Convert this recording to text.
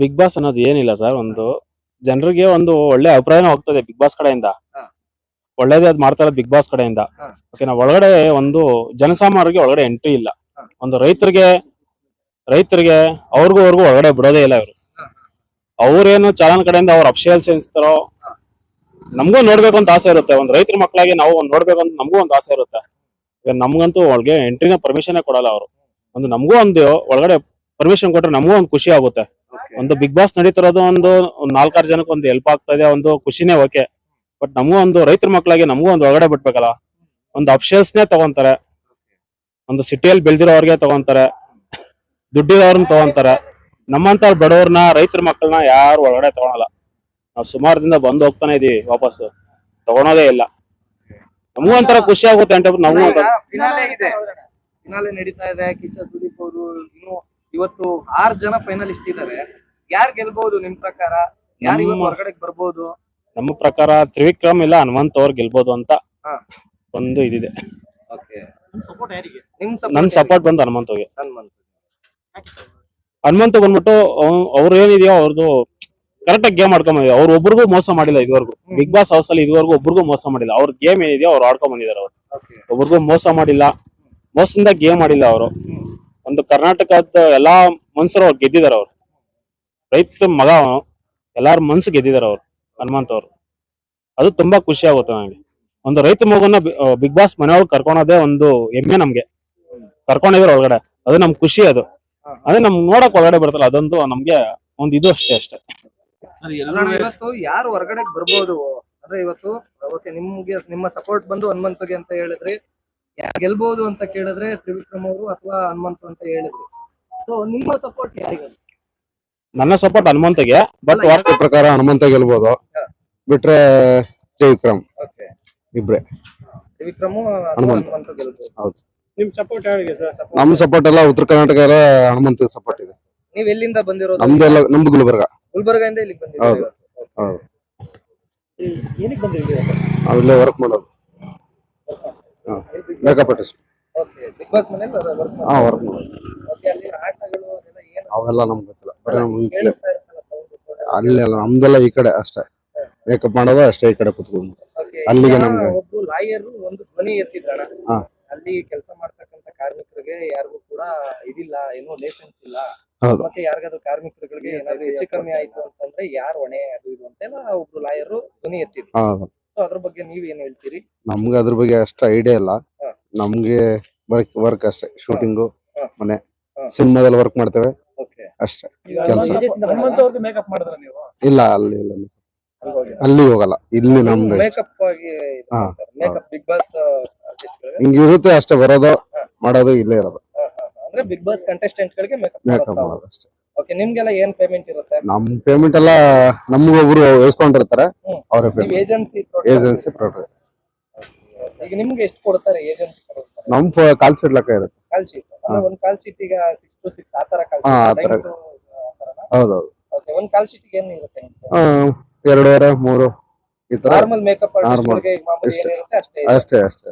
Big boss ಅನ್ನೋದು ಏನಿಲ್ಲ sir ಒಂದು ಜನರಿಗೆ ಒಂದು ಒಳ್ಳೆ ಅಭಿಪ್ರಾಯನೂ ಹೋಗ್ತದೆ ಬಿಗ್ ಬಾಸ್ ಕಡೆಯಿಂದ. ಒಳ್ಳೇದೇ ಅದ್ ಮಾಡ್ತಾರೆ ಬಿಗ್ ಬಾಸ್ ಕಡೆಯಿಂದ. ನಾವು ಒಳಗಡೆ ಒಂದು ಜನಸಾಮಾನ್ಯರಿಗೆ ಒಳಗಡೆ ಎಂಟ್ರಿ ಇಲ್ಲ. ಒಂದು ರೈತರಿಗೆ ರೈತರಿಗೆ ಅವ್ರಿಗೂ ಅವ್ರಿಗೂ ಒಳಗಡೆ ಬಿಡೋದೇ ಇಲ್ಲ ಇವರು. ಅವ್ರೇನು ಚಾಲನ್ ಕಡೆಯಿಂದ ಅವ್ರ ಅಫಿಷಿಯಲ್ಸ್ ಎನ್ಸ್ತಾರೋ ಹಾ. ನಮಗೂ ನೋಡ್ಬೇಕು ಅಂತ ಆಸೆ ಇರುತ್ತೆ. ಒಂದು ರೈತರ ಮಕ್ಕಳಾಗಿ ನಾವು ಒಂದು ನೋಡ್ಬೇಕು ಅಂತ ನಮಗೂ ಒಂದು ಆಸೆ ಇರುತ್ತೆ. ಈಗ ನಮ್ಗಂತೂ ಒಳಗೆ ಎಂಟ್ರಿನ ಪರ್ಮಿಷನ್ ಕೊಡಲ್ಲ ಅವರು. ಒಂದು ನಮಗೂ ಒಂದು ಒಳಗಡೆ ಪರ್ಮಿಷನ್ ಕೊಟ್ರೆ ನಮಗೂ ಒಂದು ಖುಷಿ ಆಗುತ್ತೆ. ಒಂದು ಬಿಗ್ ಬಾಸ್ ನಡೀತಿರೋದು ಒಂದು ನಾಲ್ಕಾರು ಜನಕ್ಕೆ ಒಂದು ಹೆಲ್ಪ್ ಆಗ್ತಾ ಇದೆ, ಒಂದು ಖುಷಿನೇ ಓಕೆ ಬಟ್ ನಮಗೂ ಒಂದು ರೈತರ ಮಕ್ಕಳಾಗಿ ನಮಗೂ ಒಂದು ಒಳಗಡೆ ಬಿಡ್ಬೇಕಲ್ಲ. ಒಂದು ಅಫಿಷಿಯಲ್ಸ್ನೇ ತಗೊಂತಾರೆ. ಒಂದು ಸಿಟಿಯಲ್ಲಿ ಬೆಳೆದಿರೋರ್ಗೆ ತಗೊಂತಾರೆ. ದುಡ್ಡಿರೋರ್ನ ತಗೊಂತಾರೆ. ನಮ್ಮಂತ ಬಡವ್ರನ್ನ, ರೈತರ ಮಕ್ಕಳನ್ನ ಯಾರು ಒಳಗಡೆ ತಗೊಳಲ್ಲ. ನಾವು ಸುಮಾರು ದಿನ ಬಂದು ಹೋಗ್ತಾನೆ ಇದೀವಿ ವಾಪಸ್. ತಗೊಳೋದೇ ಇಲ್ಲ. ನಮಗೂ ಒಂಥರ ಖುಷಿ ಆಗುತ್ತೆ ಅಂತ ನಮಗೂ ನಡೀತಾ ಇದೆ. ಇವತ್ತು ಆರ್ ಜನ ಫೈನಲಿಸ್ಟ್ ಇದ್ದಾರೆ. ಯಾರ್ ಗೆಲ್ಬಹುದು ನಿಮ್ ಪ್ರಕಾರ? ಯಾರು ಇವತ್ತು ನಮ್ಮ- ಹೊರಗಡೆ ಬರ್ಬೋದು? ನಮ್ಮ ಪ್ರಕಾರ ತ್ರಿವಿಕ್ರಮ್ ಇಲ್ಲ ಹನುಮಂತ್ ಅವ್ರು ಗೆಲ್ಬೋದು ಅಂತ ಹಾ. ಒಂದು ಇದಿದೆ. ಓಕೆ. ನಿಮ್ ನನ್ ಸಪೋರ್ಟ್ ಬಂದು ಹನುಮಂತವ್ಗೆ ಹನುಮಂತ್ ಹನುಮಂತ ಬಂದ್ಬಿಟ್ಟು ಅವ್ರ ಅವ್ರು ಏನಿದೆಯೋ ಅವ್ರದ್ದು ಕರೆಕ್ಟ್ ಆಗಿ ಗೇಮ್ ಆಡ್ಕೊಂಡ್ ಬಂದಿದ್ದಾರೆ. ಅವ್ರು ಒಬ್ರಿಗೂ ಮೋಸ ಮಾಡಿಲ್ಲ ಇದುವರೆಗೂ. ಬಿಗ್ ಬಾಸ್ ಹೌಸ್ ಅಲ್ಲಿ ಇದುವರೆಗೂ ಒಬ್ರಿಗೂ ಮೋಸ ಮಾಡಿಲ್ಲ. ಅವ್ರ ಗೇಮ್ ಏನಿದೆಯೋ ಅವ್ರು ಆಡ್ಕೊಂಡ್ ಬಂದಿದ್ದಾರೆ ಅವ್ರು. ಓಕೆ. ಒಬ್ರಿಗೂ ಮೋಸ ಮಾಡಿಲ್ಲ. ಮೋಸದಿಂದ ಗೇಮ್ ಆಡಿಲ್ಲ ಅವರು. ಒಂದು ಕರ್ನಾಟಕದ ಎಲ್ಲಾ ಮನ್ಸರು ಅವ್ರು ಗೆದ್ದಿದ್ದಾರೆ ಅವ್ರು. ರೈತ ಮಗ ಎಲ್ಲರ ಮನ್ಸು ಗೆದ್ದಿದ್ದಾರೆ ಅವ್ರು ಹನುಮಂತ ಅವ್ರು. ಅದು ತುಂಬಾ ಖುಷಿ ಆಗುತ್ತೆ ನನಗೆ ಒಂದು ರೈತ ಮಗುನ ಬಿಗ್ ಬಾಸ್ ಮನೆಯೊಳಗೆ ಕರ್ಕೊಳೋದೇ ಒಂದು ಹೆಮ್ಮೆ ನಮ್ಗೆ. ಕರ್ಕೊಂಡಿದ್ರು ಒಳಗಡೆ. ಅದು ನಮ್ ಖುಷಿ ಅದು. ಅದೇ ನಮ್ ನೋಡಕ್ ಒಳಗಡೆ ಬರ್ತಲ್ಲ ಅದೊಂದು ನಮ್ಗೆ ಒಂದ್ ಇದು ಅಷ್ಟೇ ಅಷ್ಟೇ. ಇವತ್ತು ಯಾರು ಹೊರಗಡೆ ಬರ್ಬೋದು? ಅಂದ್ರೆ ಇವತ್ತು ಓಕೆ ನಿಮ್ಗೆ ನಿಮ್ಮ ಸಪೋರ್ಟ್ ಬಂದು ಹನುಮಂತಗೆ ಅಂತ ಹೇಳಿದ್ರಿ. ಯಾರು ಗೆಲ್ಬಹುದು ಅಂತ ಕೇಳಿದ್ರೆ ತ್ರಿವಿಕ್ರಮ್ ಅವರು ಅಥವಾ ಹನುಮಂತ ಅಂತ ಹೇಳಿದ್ರಿ. ಸೊ ನಿಮ್ಮ ಸಪೋರ್ಟ್ ಯಾರಿಗೆ ನನ್ನ ಸಪೋರ್ಟ್ ಹನುಮಂತಗೆ ಬಟ್ ಅಲ್ಲ, ಪ್ರಕಾರ ಹನುಮಂತ ಗೆಲ್ಬೋದು. ಹಾ. ಬಿಟ್ರೆ ತ್ರಿವಿಕ್ರಮ್. ಓಕೆ. ಇಬ್ರೆ. ತ್ರಿವಿಕ್ರಮು ಅಥವಾ ಹನುಮಂತ. ಹನುಮಂತ ಗೆಲ್ಬಹುದು ಹೌದು. ನಿಮ್ ಸಪೋರ್ಟ್ ಯಾರಿಗೆ ಸರ್? ನಮ್ ಸಪೋರ್ಟ್ ಎಲ್ಲ ಉತ್ತರ ಕರ್ನಾಟಕ ಎಲ್ಲ ಹನುಮಂತ ಸಪೋರ್ಟ್ ಇದೆ. ನೀವ್ ಎಲ್ಲಿಂದ ಬಂದಿರೋದು? ನಮ್ದೆಲ್ಲ ನಮ್ದು ಗುಲ್ಬರ್ಗ. ಗುಲ್ಬರ್ಗದಿಂದ ಇಲ್ಲಿಗೆ ಬಂದಿರೋದು. ಹೌದು. ಏನಕ್ಕೆ ವರ್ಕ್ ಮಾಡೋದು. Makeup artist okay Bigg Boss ಮನೇಲಿ ವರ್ಕ್ ಹಾ ವರ್ಕ್ ಮಾಡೋದು. ಓಕೆ ಅಲ್ಲಿ ಆಟಗಳು ಅದೆಲ್ಲ ಏನು? ಅವೆಲ್ಲ ನಮ್ಗೆ ಅಲ್ಲೆಲ್ಲ ನಮ್ದೆಲ್ಲ ಈ ಕಡೆ ಅಷ್ಟೇ. ಮೇಕಪ್ ಮಾಡೋದ ಅಷ್ಟೇ ಈ ಕಡೆ ಕುತ್ಕೊಂಡು. ಅಲ್ಲಿಗೆ ನಮ್ಗೆ- ಒಬ್ರು ಲಾಯರ್ ಒಂದು ಧ್ವನಿ ಎತ್ತಿದ್ರಣ ಹಾ. ಅಲ್ಲಿ ಕೆಲಸ ಮಾಡ್ತಕ್ಕಂತ ಕಾರ್ಮಿಕರಿಗೆ ಯಾರಿಗೂ ಕೂಡ ಇದಿಲ್ಲ ಏನೋ ಲೈಸೆನ್ಸ್ ಇಲ್ಲ. ಹೌದು. ಮತ್ತೆ ಯಾರಿಗಾದ್ರೂ ಕಾರ್ಮಿಕರುಗಳಿಗೆ ಏನಾದ್ರು ಹೆಚ್ಚು ಕಮ್ಮಿ ಆಯ್ತು ಅಂತಂದ್ರೆ ಯಾರು ಹೊಣೆ ಅದು ಇದು ಅಂತೆಲ್ಲ ಒಬ್ರು ಲಾಯರ್ ಧ್ವನಿ ಎತ್ತಿದ್ರು. ಹೌದು. ಸೊ ಅದ್ರ ಬಗ್ಗೆ ನೀವ್ ಏನ್ ಹೇಳ್ತೀರಿ? ನಮ್ಗೆ ಅದ್ರ ಬಗ್ಗೆ ಅಷ್ಟು ಐಡಿಯಾ ಇಲ್ಲ. ಹಾ. ನಮ್ಗೆ ವರ್ಕ್ ವರ್ಕ್ ಅಷ್ಟೇ. ಶೂಟಿಂಗು ಹಾ. ಮನೆ. ಹಾ. ಸಿನಿಮಾದಲ್ಲಿ ವರ್ಕ್ ಮಾಡ್ತೇವೆ. ಅಷ್ಟೇ. ಕೆಲಸ. ಇಲ್ಲ ಅಲ್ಲಿ ಇಲ್ಲ ಅಲ್ಲಿ. ಹೋಗಲ್ಲ. ಇಲ್ಲಿ ನಮ್ದು ಹಾ, ಬಿಗ್ ಬಾಸ್ ಹಿಂಗಿರುತ್ತೆ ಅಷ್ಟೇ ಬರೋದು ಮಾಡೋದು ಇಲ್ಲೇ ಇರೋದು. ಅಂದ್ರೆ ಬಿಗ್ ಬಾಸ್ ಕಂಟೆಸ್ಟೆಂಟ್ ಗಳಿಗೆ ಮೇಕಪ್ ಮಾಡೋದು ಅಷ್ಟೇ. ಓಕೆ ನಿಮ್ಗೆಲ್ಲ ಏನ್ ಪೇಮೆಂಟ್ ಇರುತ್ತೆ? ನಮ್ ಪೇಮೆಂಟ್ ಎಲ್ಲ ನಮ್ಗೊಬ್ರು ಇಸ್ಕೊಂಡಿರ್ತಾರೆ ಹ್ಮ್. ಅವರೇ ಏಜೆನ್ಸಿ ಏಜೆನ್ಸಿ ಪ್ರೊಡಕ್ಟ್ ಈಗ ನಿಮ್ಗೆ ಎಷ್ಟು ಕೊಡ್ತಾರೆ ಏಜೆನ್ಸಿ ನಮ್ ಕಾಲ್ ಶೀಟ್ ಲೆಕ್ಕ ಇರುತ್ತೆ. Call sheet. ಒಂದ್ ಕಾಲ್ ಶೀಟ್ ಈಗ ಸಿಕ್ಸ್ ಟು ಸಿಕ್ಸ್ ಆತರ ಕಾಲ್ ಹಾ, ಆ ತರ. ಹೌದೌದು ಒಂದ್ ಕಾಲ್ ಶೀಟ್ ಏನ್ ಇರುತ್ತೆ ಆ, ಎರಡೂವರೆ ಮೂರು ಈ ತರ ನಾರ್ಮಲ್ ಮೇಕಪ್ Normal. ಆರ್ಟಿಸ್ಟ್ ಮಾಮೂಲಿ. ಏನಿರುತ್ತೆ ಅಷ್ಟೇ ಇದೆ. ಅಷ್ಟೇ ಅಷ್ಟೇ